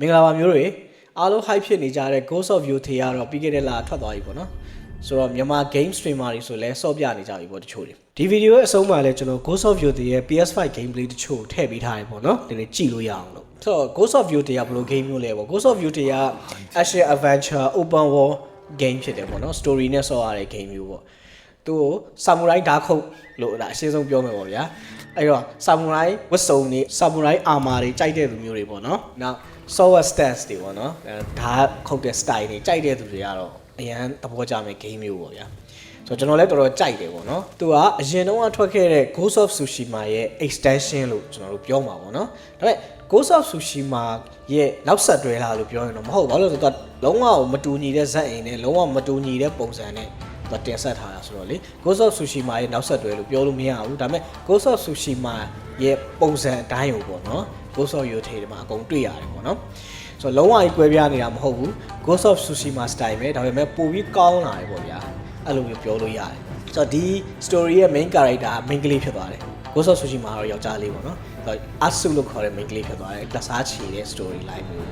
မင်္ဂလာပါမျိုးတွေအားလုံး hype ဖြစ်နေကြတဲ့ Ghost of Youth တွေကတော့ပြီးခဲ့တဲ့လထွက်သွားပြီပေါ့နော်ဆိုတော့မြန်မာ game streamer တွေဆိုလဲစော့ပြနေကြပြီပေါ့တချို့တွေဒီဗီဒီယိုရဲ့အဆုံးမှာလဲကျွန်တော် Ghost of Youth တွေရဲ့ PS5 gameplay တချို့ထည့်ပေးထားတယ်ပေါ့နော်ဒီနေ့ကြည့်လို့ရအောင်လို့ဆိုတော့ Ghost of Youth တွေကဘယ်လို game မျိုးလဲပေါ့ Ghost of Youth တွေက action adventure open world game ဖြစ်တယ်ပေါ့နော် story နဲ့ဆော့ရတဲ့ game မျိုးပေါ့သူ့ကိုဆာမူရိုင်းဓာတ်ခုတ်လို့ဒါအရှင်းဆုံးပြောမယ်ပေါ့ဗျာအဲ့တော့ဆာမူရိုင်းဝတ်စုံတွေဆာမူရိုင်းအာမာတွေကြိုက်တဲ့လူမျိုးတွေပေါ့နော်နောက် software stance တွေပေါ့နော်အဲဓာတ်ခုတ်တဲ့ style တွေကြိုက်တဲ့သူတွေကတော့အရန်သဘောကျမယ် game မျိုးပေါ့ဗျာဆိုတော့ကျွန်တော်လည်းတော်တော်ကြိုက်တယ်ပေါ့နော်သူကအရင်တုန်းကထွက်ခဲ့တဲ့ Ghost of Tsushima ရဲ့ extension လို့ကျွန်တော်တို့ပြောမှာပေါ့နော်ဒါပေမဲ့ Ghost of Tsushima ရဲ့နောက်ဆက်တွဲလာလို့ပြောရင်တော့မဟုတ်ဘာလို့လဲဆိုတော့လုံးဝမတူညီတဲ့ဇက်အိမ်နဲ့လုံးဝမတူညီတဲ့ပုံစံနဲ့သူတင်ဆက်ထားတာဆိုတော့လေ Ghost of Tsushima ရဲ့နောက်ဆက်တွဲလို့ပြောလို့မရဘူးဒါပေမဲ့ Ghost of Tsushima ရဲ့ပုံစံအတိုင်းကိုပေါ့နော် Ghost of Youth တွေမှာအကုန်တွေ့ရတယ်ပေါ့နော်ဆိုတော့လုံးဝကြီးကွဲပြားနေတာမဟုတ်ဘူး Ghost of Tsushima style ပဲဒါပေမဲ့ပိုပြီးကောင်းလာတယ်ပေါ့ဗျာအဲ့လိုမျိုးပြောလို့ရတယ်ဆိုတော့ဒီ story ရဲ့ main character က main ကလေးဖြစ်သွားတယ် Ghost of Tsushima ကတော့ယောက်ျားလေးပေါ့နော်ဆိုတော့ Asu လို့ခေါ်တဲ့ main ကလေးဖြစ်သွားတယ်လက်စားချီတဲ့ story line မျိုး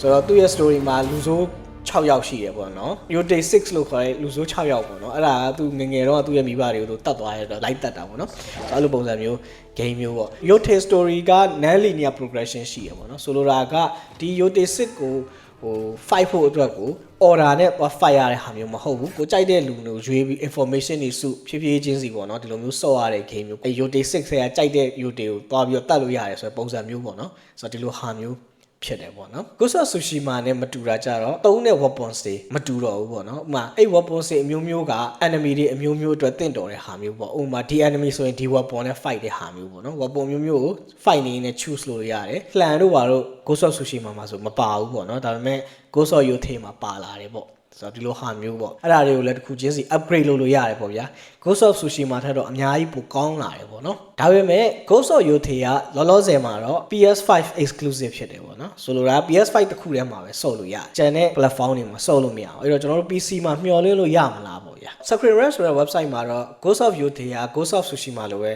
ဆိုတော့သူ့ရဲ့ story မှာလူဆိုး 6ယောက်ရှိတယ်ပေါ့နော် Yote 6လို့ခေါ်တဲ့လူဆိုး6ယောက်ပေါ့နော်အဲ့ဒါကသူငယ်ငယ်တော့သူ့ရဲ့မိဘတွေကိုသူတတ်သွားရတော့လိုက်တတ်တာပေါ့နော်ဆိုတော့အဲ့လိုပုံစံမျိုး game မျိုးပေါ့ Yote story က non linear progression ရှိရပေါ့နော်ဆိုလိုတာကဒီ Yote 6ကိုဟို fight ဖို့အတွက်ကို order နဲ့သွား fight ရတဲ့ဟာမျိုးမဟုတ်ဘူးကိုကြိုက်တဲ့လူမျိုးရွေးပြီး information တွေစုဖြည်းဖြည်းချင်းစီပေါ့နော်ဒီလိုမျိုးစော့ရတဲ့ game မျိုးအဲ Yote 6ဆရာကြိုက်တဲ့ Yote ကိုသွားပြီးတော့တတ်လို့ရတယ်ဆိုတဲ့ပုံစံမျိုးပေါ့နော်ဆိုတော့ဒီလိုဟာမျိုး ဖြစ်တယ်ပေါ့နော် Ghost of Tsushima နဲ့မတူတာကြတော့သုံးတဲ့ weapons တွေမတူတော့ဘူးပေါ့နော်ဥပမာအဲ့ weapons တွေအမျိုးမျိုးက enemy တွေအမျိုးမျိုးအတွက်တင့်တော်တဲ့ဟာမျိုးပေါ့ဥပမာဒီ enemy ဆိုရင်ဒီ weapon နဲ့ fight တဲ့ဟာမျိုးပေါ့နော် weapon မျိုးမျိုးကို fight နေနေ choose လို့ရတယ် plan တို့ဘာတို့ Ghost of Tsushima မှာဆိုမပါဘူးပေါ့နော်ဒါပေမဲ့ Ghost of Youth မှာပါလာတယ်ပေါ့ ဆိုတော့ဒီလိုဟာမျိုးပေါ့အဲ့ဒါတွေကိုလည်းတစ်ခုချင်းစီ upgrade လုပ်လို့ရတယ်ပေါ့ဗျာ Ghost of Tsushima ထက်တော့အများကြီးပိုကောင်းလာတယ်ပေါ့နော်ဒါပေမဲ့ Ghost of Youth ကလောလောဆယ်မှာတော့ PS5 exclusive ဖြစ်တယ်ပေါ့နော်ဆိုလိုတာ PS5 တစ်ခုထဲမှာပဲဆော့လို့ရတယ်ကျန်တဲ့ platform တွေမှာဆော့လို့မရအောင်အဲ့တော့ကျွန်တော်တို့ PC မှာမျှော်လင့်လို့ရမလားပေါ့ဗျာ Secret Rare ဆိုတဲ့ website မှာတော့ Ghost of Youth က Ghost of Tsushima လိုပဲ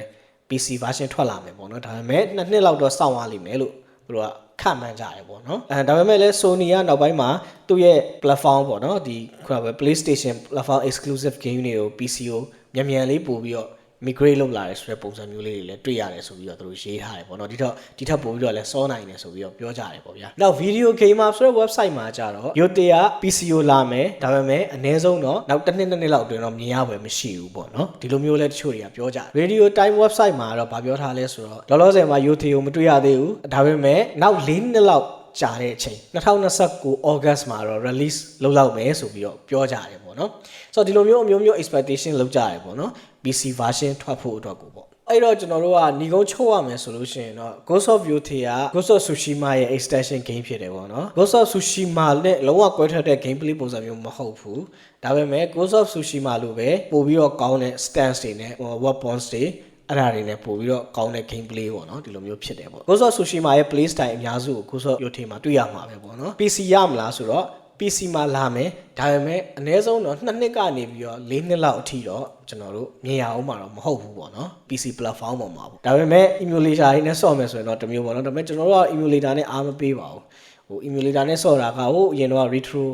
PC version ထွက်လာမယ်ပေါ့နော်ဒါပေမဲ့နှစ်နှစ်လောက်တော့စောင့်ရလိမ့်မယ်လို့ သူတို့ကခန့်မှန်းကြတယ်ပေါ့နော်အဲဒါပေမဲ့လည်း Sony ကနောက်ပိုင်းမှာသူ့ရဲ့ platform ပေါ့နော်ဒီခုနကပဲ PlayStation platform exclusive game တွေကို PC ကိုမြန်မြန်လေးပို့ပြီးတော့ migrate လုပ်လာတယ်ဆိုတဲ့ပုံစံမျိုးလေးတွေလည်းတွေ့ရတယ်ဆိုပြီးတော့သူတို့ရေးထားတယ်ပေါ့နော်ဒီတော့ဒီထက်ပိုပြီးတော့လည်းစောနိုင်တယ်ဆိုပြီးတော့ပြောကြတယ်ပေါ့ဗျာနောက် video gamer ဆိုတဲ့ website မှာကြတော့ Yote က PC ကိုလာမယ်ဒါပေမဲ့အနည်းဆုံးတော့နောက်တစ်နှစ်နှစ်နှစ်လောက်အတွင်းတော့မြင်ရပွဲမရှိဘူးပေါ့နော်ဒီလိုမျိုးလဲတချို့တွေကပြောကြတယ် radio time website မှာတော့ဗာပြောထားလဲဆိုတော့လောလောဆယ်မှာ Yote ကိုမတွေ့ရသေးဘူးဒါပေမဲ့နောက်၄နှစ်လောက် ကြာတဲ့အချိန်2029 August မှာတော့ release လုပ်လောက်မယ်ဆိုပြီးတော့ပြောကြတယ်ပေါ့နော်ဆိုတော့ဒီလိုမျိုးအမျိုးမျိုး expectation လုပ်ကြတယ်ပေါ့နော် PC version ထွက်ဖို့အတွက်ကိုပေါ့အဲ့တော့ကျွန်တော်တို့ကညီကုန်းချုပ်ရမယ်ဆိုလို့ရှိရင်တော့ Ghost of Youth က Ghost of Tsushima ရဲ့ extension game ဖြစ်တယ်ပေါ့နော် Ghost of Tsushima နဲ့လုံးဝကွဲထွက်တဲ့ gameplay ပုံစံမျိုးမဟုတ်ဘူးဒါပေမဲ့ Ghost of Tsushima လိုပဲပို့ပြီးတော့ကောင်းတဲ့ stance တွေနဲ့ဟို weapons တွေ အဲ့ဒါတွေနဲ့ပို့ပြီးတော့ကောင်းတဲ့ gameplay ပေါ့နော်ဒီလိုမျိုးဖြစ်တယ်ပေါ့ Ghost of Tsushima ရဲ့ play style အများစုကို Ghost of Youth မှာတွေ့ရမှာပဲပေါ့နော် PC ရမလားဆိုတော့ PC မှာလာမယ်ဒါပေမဲ့အနည်းဆုံးတော့နှစ်နှစ်ကနေပြီးတော့၄နှစ်လောက်အထိတော့ကျွန်တော်တို့မြင်ရအောင်မှာတော့မဟုတ်ဘူးပေါ့နော် PC platform ပေါ်မှာပေါ့ဒါပေမဲ့ emulator တွေနဲ့ဆော့မယ်ဆိုရင်တော့တစ်မျိုးပေါ့နော်ဒါပေမဲ့ကျွန်တော်တို့က emulator နဲ့အားမပေးပါဘူးဟို emulator နဲ့ဆော့တာကဟိုအရင်တော့ retro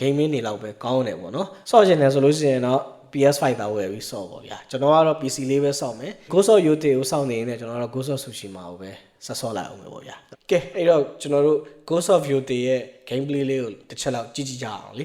gaming တွေလောက်ပဲကောင်းတယ်ပေါ့နော်ဆော့ချင်တယ်ဆိုလို့ရှိရင်တော့ PS5 သာဝယ်ပြီးဆော့ပေါ့ဗျာကျွန်တော်ကတော့ PC လေးပဲဆော့မယ် Ghost of Youth ကိုစောင့်နေရင်လည်းကျွန်တော်ကတော့ Ghost of Tsushima ကိုပဲဆက်ဆော့လိုက်အောင်ပဲပေါ့ဗျာကဲအဲ့တော့ကျွန်တော်တို့ Ghost of Youth ရဲ့ gameplay လေးကိုတစ်ချက်လောက်ကြည့်ကြည့်ကြအောင်လေ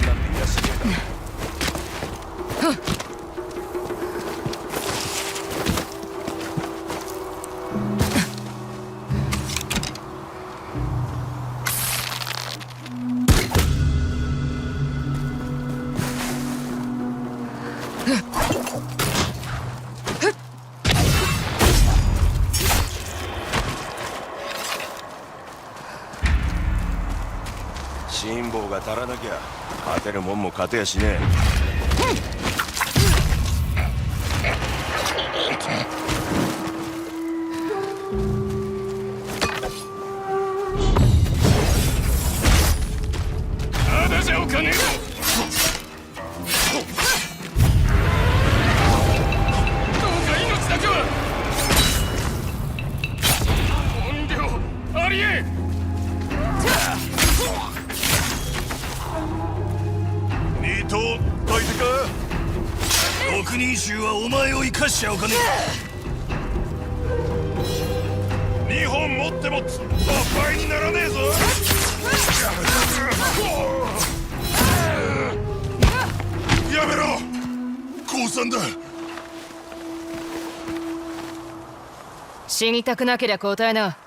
な敵らしいだ辛抱が足らなきゃ。てるもんも勝てやしねえ。六人衆はお前を生かしちゃおかねえ。二本持ってもつ倍にならねえぞ。やめろ。降参だ。死にたくなけりゃ答えな。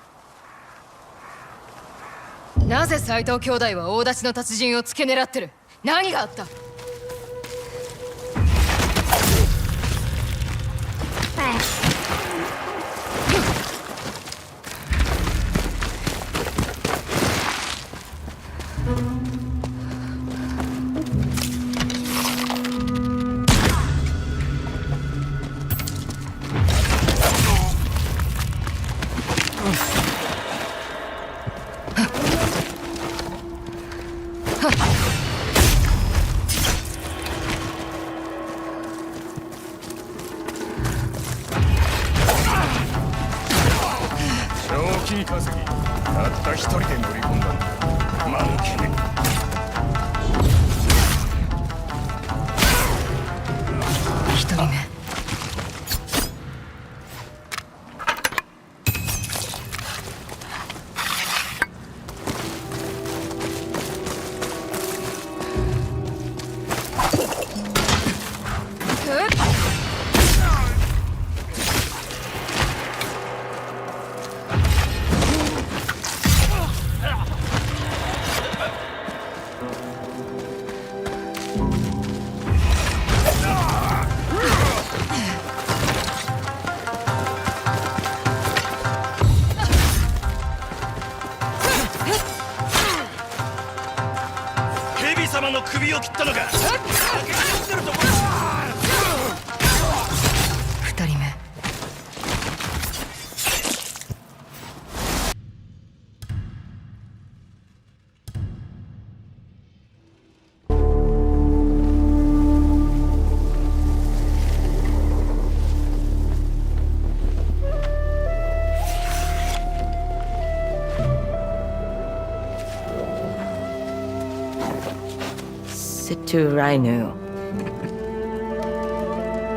なぜ斎藤兄弟は大立ちの達人を付け狙ってる？何があった？金稼ぎたった一人で乗り込んだんだ間抜けね一人目。To Rainu.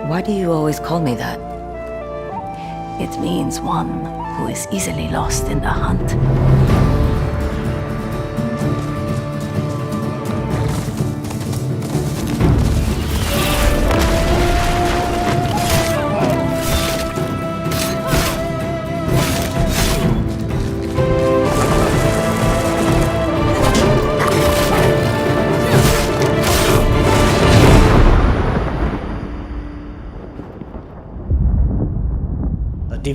Why do you always call me that? It means one who is easily lost in the hunt.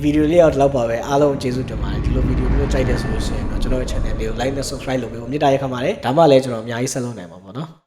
ဗီဒီယိုလေးတော့ဒီလောက်ပါပဲအားလုံးကျေးဇူးတင်ပါတယ်ဒီလိုဗီဒီယိုမျိုးကြိုက်တယ်ဆိုလို့ရှိရင်တော့ကျွန်တော်ရဲ့ channel လေးကို like နဲ့ subscribe လုပ်ပေးဖို့မေတ္တာရက်ခံပါတယ်ဒါမှလည်းကျွန်တော်အများကြီးဆက်လုပ်နိုင်မှာပေါ့နော်